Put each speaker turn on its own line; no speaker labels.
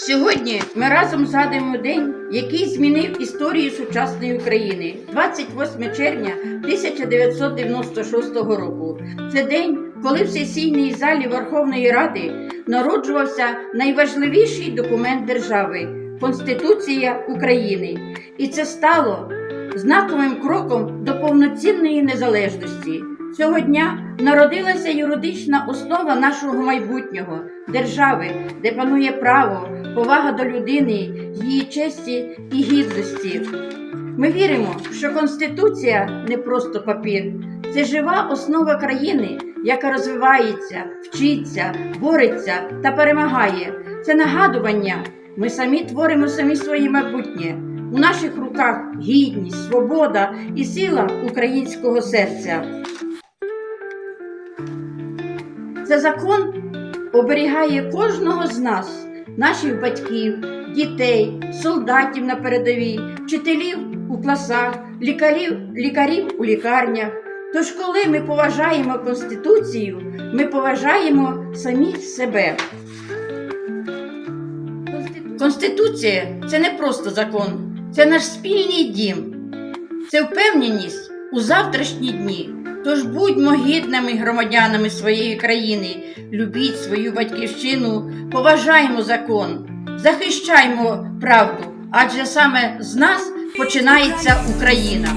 Сьогодні ми разом згадуємо день, який змінив історію сучасної України 28 червня 1996 року. Це день, коли в сесійній залі Верховної Ради народжувався найважливіший документ держави Конституція України. І це стало знаковим кроком до повноцінної незалежності. Цього дня народилася юридична основа нашого майбутнього держави, де панує право, повага до людини, її честі і гідності. Ми віримо, що Конституція не просто папір, це жива основа країни, яка розвивається, вчиться, бореться та перемагає. Це нагадування. Ми самі творимо самі своє майбутнє. У наших руках гідність, свобода і сила українського серця. Це закон оберігає кожного з нас, наших батьків, дітей, солдатів на передовій, вчителів у класах, лікарів, лікарів у лікарнях. Тож, коли ми поважаємо Конституцію, ми поважаємо самі себе. Конституція це не просто закон, це наш спільний дім, це впевненість у завтрашні дні. Тож будьмо гідними громадянами своєї країни, любіть свою батьківщину, поважаймо закон, захищаймо правду, адже саме з нас починається Україна.